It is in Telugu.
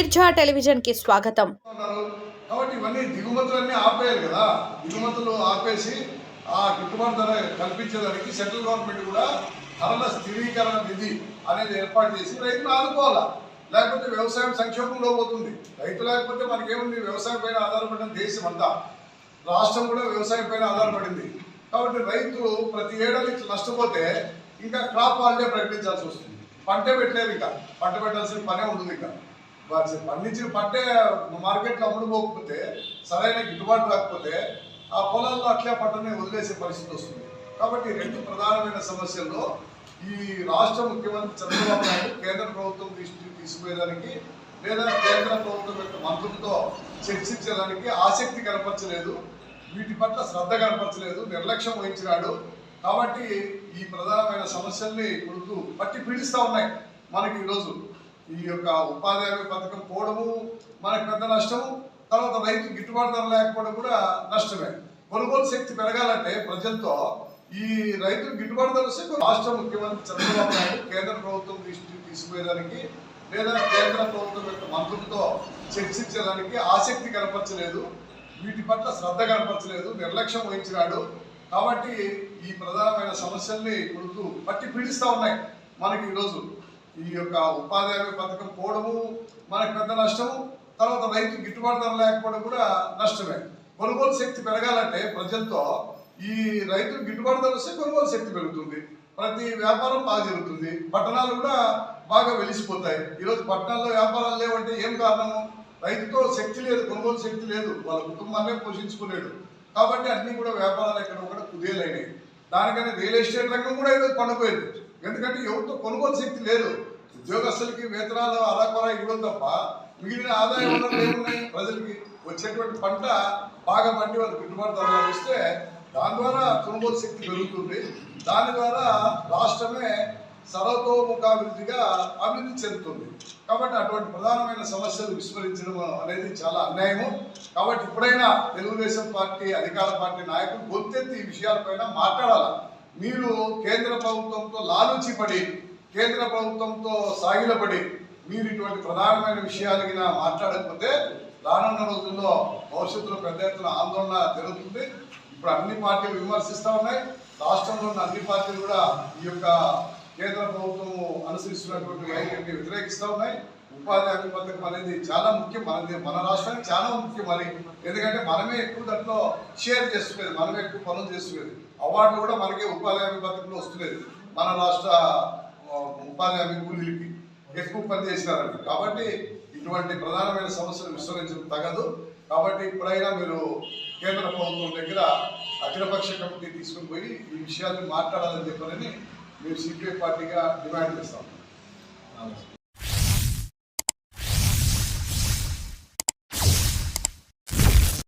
మీర్జా టెలివిజన్కి స్వాగతం కాబట్టి ఇవన్నీ దిగుమతులన్నీ ఆపేయాలి కదా. దిగుమతులు ఆపేసి ఆ గిట్టుబాటు ధర కల్పించేదానికి సెంట్రల్ గవర్నమెంట్ కూడా ధరల స్థిరీకరణ నిధి అనేది ఏర్పాటు చేసి రైతులు ఆదుకోవాలా? లేకపోతే వ్యవసాయం సంక్షోభంలో పోతుంది. రైతు లేకపోతే మనకేముంది? వ్యవసాయం పైన ఆధారపడిన దేశం అంతా. రాష్ట్రం కూడా వ్యవసాయం పైన ఆధారపడింది. కాబట్టి రైతు ప్రతి ఏడాది నష్టపోతే ఇంకా క్రాప్ హాలిడే ప్రకటించాల్సి వస్తుంది. పంట పెట్టలేదు ఇంకా. పంట పెట్టాల్సిన పనే ఉంటుంది ఇంకా. వారి పండించిన పంటే మార్కెట్లో అమ్ముడుపోకపోతే సరైన గిట్టుబాటు రాకపోతే ఆ పొలాల్లో అట్లే పంటని వదిలేసే పరిస్థితి వస్తుంది. కాబట్టి రెండు ప్రధానమైన సమస్యల్లో ఈ రాష్ట్ర ముఖ్యమంత్రి చంద్రబాబు నాయుడు కేంద్ర ప్రభుత్వం దృష్టికి తీసుకుపోయేదానికి లేదా కేంద్ర ప్రభుత్వం యొక్క మంత్రులతో చర్చించడానికి ఆసక్తి కనపరచలేదు వీటి పట్ల శ్రద్ధ కనపరచలేదు నిర్లక్ష్యం వహించినాడు. కాబట్టి ఈ ప్రధానమైన సమస్యల్ని ఇప్పుడు పట్టి పీడిస్తూ ఉన్నాయి మనకి ఈరోజు ఈ యొక్క ఉపాధి హామీ పథకం పోవడము మనకు పెద్ద నష్టము. తర్వాత రైతు గిట్టుబాటు ధర లేకపోవడం కూడా నష్టమే. కొనుగోలు శక్తి పెరగాలంటే ప్రజలతో ఈ రైతులు గిట్టుబాటు ధర వస్తే రాష్ట్ర ముఖ్యమంత్రి చంద్రబాబు నాయుడు కేంద్ర ప్రభుత్వం దృష్టికి తీసుకుపోయేదానికి లేదా కేంద్ర ప్రభుత్వం యొక్క మంత్రులతో చర్చించడానికి ఆసక్తి కనపరచలేదు. వీటి పట్ల శ్రద్ధ కనపరచలేదు. నిర్లక్ష్యం వహించినాడు. కాబట్టి ఈ ప్రధానమైన సమస్యల్ని ఇప్పుడు పట్టి పీడిస్తూ ఉన్నాయి మనకి ఈరోజు ఈ యొక్క ఉపాధి హామీ పథకం పోవడము మనకు పెద్ద నష్టము. తర్వాత రైతు గిట్టుబాటు ధర లేకపోవడం కూడా నష్టమే. కొనుగోలు శక్తి పెరగాలంటే ప్రజలతో ఈ రైతు గిట్టుబాటు ధర వస్తే కొనుగోలు శక్తి పెరుగుతుంది. ప్రతి వ్యాపారం బాగా జరుగుతుంది. పట్టణాలు కూడా బాగా వెలిసిపోతాయి. ఈరోజు పట్టణాల్లో వ్యాపారాలు లేవంటే ఏం కారణము? రైతుతో శక్తి లేదు కొనుగోలు శక్తి లేదు. వాళ్ళ కుటుంబాన్నే పోషించుకోలేడు కాబట్టి అన్ని కూడా వ్యాపారాలు ఎక్కడ కూడా కుదేలైనాయి. దానికని రియల్ ఎస్టేట్ రంగం కూడా ఈరోజు పండుపోయింది. ఎందుకంటే ఎవరితో కొనుగోలు శక్తి లేదు. ఉద్యోగస్తులకి వేతనాలు అరాకొర ఇవ్వడం తప్ప మిగిలిన ఆదాయం ఏమున్నాయి ప్రజలకి వచ్చేటువంటి పంట బాగా పండి వాళ్ళకి గిట్టుబాటు ధర లభిస్తే దాని ద్వారా కొనుగోలు శక్తి పెరుగుతుంది. దాని ద్వారా రాష్ట్రమే సర్వతోముఖాభివృద్ధిగా అభివృద్ధి చెందుతుంది. కాబట్టి అటువంటి ప్రధానమైన సమస్యలు విస్మరించడం అనేది చాలా అన్యాయము. కాబట్టి ఇప్పుడైనా తెలుగుదేశం పార్టీ అధికార పార్టీ నాయకులు గొంతెత్తి ఈ విషయాలపైన మాట్లాడాలి? మీరు కేంద్ర ప్రభుత్వంతో లాలూచిపడి కేంద్ర ప్రభుత్వంతో సాగిలపడి మీరు ఇటువంటి ప్రధానమైన విషయాలు మాట్లాడకపోతే రానున్న రోజుల్లో భవిష్యత్తులో పెద్ద ఎత్తున ఆందోళన జరుగుతుంది. ఇప్పుడు అన్ని పార్టీలు విమర్శిస్తూ ఉన్నాయి. రాష్ట్రంలో ఉన్న అన్ని పార్టీలు కూడా ఈ యొక్క కేంద్ర ప్రభుత్వం అనుసరిస్తున్నటువంటి వైఖరిని వ్యతిరేకిస్తూ ఉన్నాయి. ఉపాధి హామీ పథకం అనేది చాలా ముఖ్యం మనది మన రాష్ట్రానికి చాలా ముఖ్యం అని ఎందుకంటే మనమే ఎక్కువ దాంట్లో షేర్ చేస్తున్నది మనమే ఎక్కువ పనులు చేస్తున్నది. అవార్డులు కూడా మనకే ఉపాధి హామీ పథకంలో వస్తున్నది. మన రాష్ట్ర ఉపాధి హామీ కూలీలకి ఎక్కువ పని చేసినారండి కాబట్టి ఇటువంటి ప్రధానమైన సమస్యలు విస్మరించడం తగదు. కాబట్టి ఇప్పుడైనా మీరు కేంద్ర ప్రభుత్వం దగ్గర అఖిలపక్ష కమిటీ తీసుకుని పోయి ఈ విషయాన్ని మాట్లాడాలని చెప్పారని మేము సిపిఐ పార్టీగా డిమాండ్ చేస్తాం.